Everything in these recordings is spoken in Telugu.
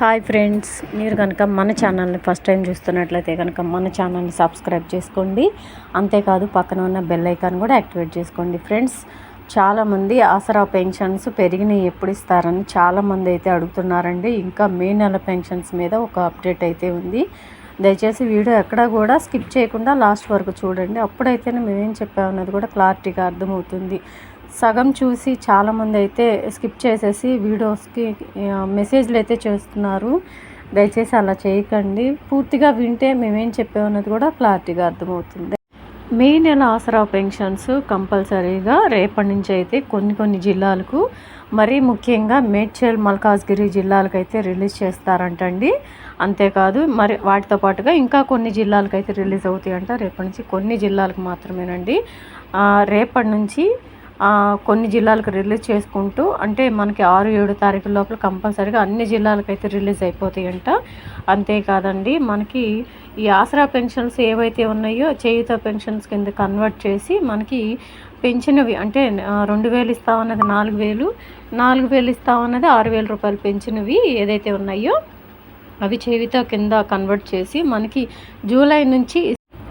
హాయ్ ఫ్రెండ్స్ మీరు కనుక మన ఛానల్ని ఫస్ట్ టైం చూస్తున్నట్లయితే కనుక మన ఛానల్ని సబ్స్క్రైబ్ చేసుకోండి. అంతేకాదు పక్కన ఉన్న బెల్ ఐకాన్ కూడా యాక్టివేట్ చేసుకోండి. ఫ్రెండ్స్ చాలామంది ఆసరా పెన్షన్స్ పెరిగినాయి ఎప్పుడు ఇస్తారని చాలామంది అయితే అడుగుతున్నారండి. ఇంకా మే నెల పెన్షన్స్ మీద ఒక అప్డేట్ అయితే ఉంది. దయచేసి వీడియో ఎక్కడా కూడా స్కిప్ చేయకుండా లాస్ట్ వరకు చూడండి. అప్పుడైతేనే మేమేం చెప్పామన్నది కూడా క్లారిటీగా అర్థమవుతుంది. సగం చూసి చాలామంది అయితే స్కిప్ చేసేసి వీడియోస్కి మెసేజ్లు అయితే చేస్తున్నారు. దయచేసి అలా చేయకండి. పూర్తిగా వింటే మేమేం చెప్పామన్నది కూడా క్లారిటీగా అర్థమవుతుంది. మే నెల ఆసరా పెన్షన్స్ కంపల్సరీగా రేపటి నుంచి అయితే కొన్ని కొన్ని జిల్లాలకు మరీ ముఖ్యంగా మేడ్చల్ మల్కాజ్గిరి జిల్లాలకు అయితే రిలీజ్ చేస్తారంటండి. అంతేకాదు మరి వాటితో పాటుగా ఇంకా కొన్ని జిల్లాలకు అయితే రిలీజ్ అవుతాయంట. రేపటి నుంచి కొన్ని జిల్లాలకు మాత్రమేనండి. రేపటి నుంచి కొన్ని జిల్లాలకు రిలీజ్ చేసుకుంటూ అంటే మనకి ఆరు ఏడు తారీఖు లోపల కంపల్సరీగా అన్ని జిల్లాలకైతే రిలీజ్ అయిపోతాయంట. అంతేకాదండి మనకి ఈ ఆసరా పెన్షన్స్ ఏవైతే ఉన్నాయో చేయుత పెన్షన్స్ కింద కన్వర్ట్ చేసి మనకి పెంచినవి అంటే రెండు వేలు ఇస్తామన్నది నాలుగు వేలు నాలుగు వేలు ఇస్తామన్నది ఆరు వేల రూపాయలు పెంచినవి ఏదైతే ఉన్నాయో అవి చేవిత కింద కన్వర్ట్ చేసి మనకి జూలై నుంచి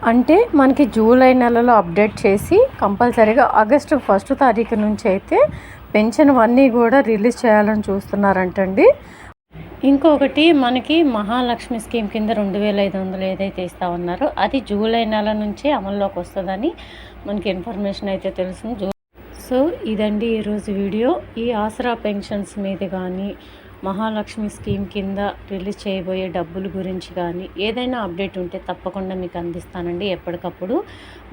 అంటే మనకి జూలై నెలలో అప్డేట్ చేసి కంపల్సరీగా ఆగస్టు ఫస్ట్ తారీఖు నుంచి అయితే పెన్షన్ అన్నీ కూడా రిలీజ్ చేయాలని చూస్తున్నారంటండి. ఇంకొకటి మనకి మహాలక్ష్మి స్కీమ్ కింద రెండు వేల ఐదు వందలు ఏదైతే ఇస్తా ఉన్నారో అది జూలై నెల నుంచే అమల్లోకి వస్తుందని మనకి ఇన్ఫర్మేషన్ అయితే తెలుసు జూ సో ఇదండి ఈరోజు వీడియో. ఈ ఆసరా పెన్షన్స్ మీద కానీ మహాలక్ష్మి స్కీమ్ కింద రిలీజ్ చేయబోయే డబ్బుల గురించి కానీ ఏదైనా అప్డేట్ ఉంటే తప్పకుండా మీకు అందిస్తానండి. ఎప్పటికప్పుడు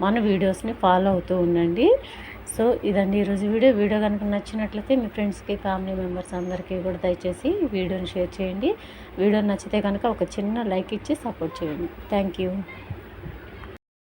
మన వీడియోస్ని ఫాలో అవుతూ ఉండండి. సో ఇదండి ఈరోజు వీడియో. వీడియో కనుక నచ్చినట్లయితే మీ ఫ్రెండ్స్కి ఫ్యామిలీ మెంబర్స్ అందరికీ కూడా దయచేసి వీడియోని షేర్ చేయండి. వీడియో నచ్చితే కనుక ఒక చిన్న లైక్ ఇచ్చి సపోర్ట్ చేయండి. Thank you.